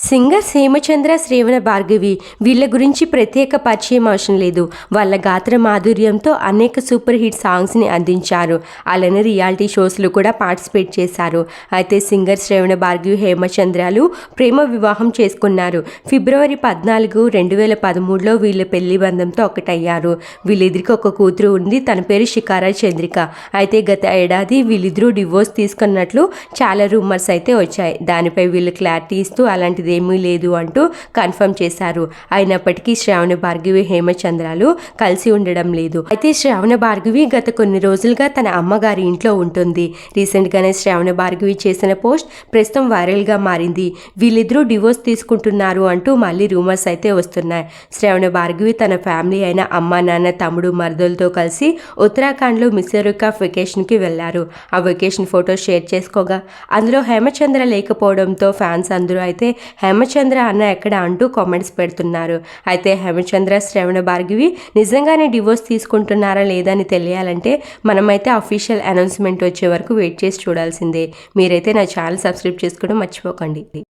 Singers Hemachandra శ్రేవణ Bhargavi వీళ్ళ గురించి ప్రత్యేక పరిచయం అవసరం లేదు. వాళ్ళ గాత్ర మాధుర్యంతో అనేక సూపర్ హిట్ సాంగ్స్ని అందించారు. అలానే రియాలిటీ షోస్లో కూడా పార్టిసిపేట్ చేశారు. అయితే సింగర్ శ్రేవణ భార్గవి హేమచంద్రాలు ప్రేమ వివాహం చేసుకున్నారు. ఫిబ్రవరి పద్నాలుగు రెండు వేల పదమూడులో వీళ్ళ పెళ్ళి బంధంతో ఒకటయ్యారు. వీళ్ళిద్దరికి ఒక కూతురు ఉంది. తన పేరు షికారా చంద్రిక. అయితే గత ఏడాది వీళ్ళిద్దరూ డివోర్స్ తీసుకున్నట్లు చాలా రూమర్స్ అయితే వచ్చాయి. దానిపై వీళ్ళు క్లారిటీ ఇస్తూ అలాంటి ఏమీ లేదు అంటూ కన్ఫర్మ్ చేశారు. అయినప్పటికీ శ్రావణ భార్గవి హేమచంద్రాలు కలిసి ఉండడం లేదు. అయితే శ్రావణ భార్గవి గత కొన్ని రోజులుగా తన అమ్మగారి ఇంట్లో ఉంటుంది. రీసెంట్గానే శ్రావణ భార్గవి చేసిన పోస్ట్ ప్రస్తుతం వైరల్గా మారింది. వీళ్ళిద్దరూ డివోర్స్ తీసుకుంటున్నారు అంటూ మళ్ళీ రూమర్స్ అయితే వస్తున్నాయి. శ్రావణ భార్గవి తన ఫ్యామిలీ అయిన అమ్మ నాన్న తమ్ముడు మరదలతో కలిసి ఉత్తరాఖండ్లో మిసోరిక్ ఆఫ్ వెకేషన్కి వెళ్ళారు ఆ వెకేషన్ ఫోటో షేర్ చేసుకోగా అందులో హేమచంద్ర లేకపోవడంతో ఫ్యాన్స్ అందరూ అయితే హేమచంద్ర అన్న ఎక్కడ అంటూ కామెంట్స్ పెడుతున్నారు. అయితే హేమచంద్ర శ్రవణ భార్గవి నిజంగానే డివోర్స్ తీసుకుంటున్నారా లేదా అని తెలియాలంటే మనమైతే అఫీషియల్ అనౌన్స్మెంట్ వచ్చే వరకు వెయిట్ చేసి చూడాల్సిందే. మీరైతే నా ఛానల్ సబ్స్క్రైబ్ చేసుకోవడం మర్చిపోకండి.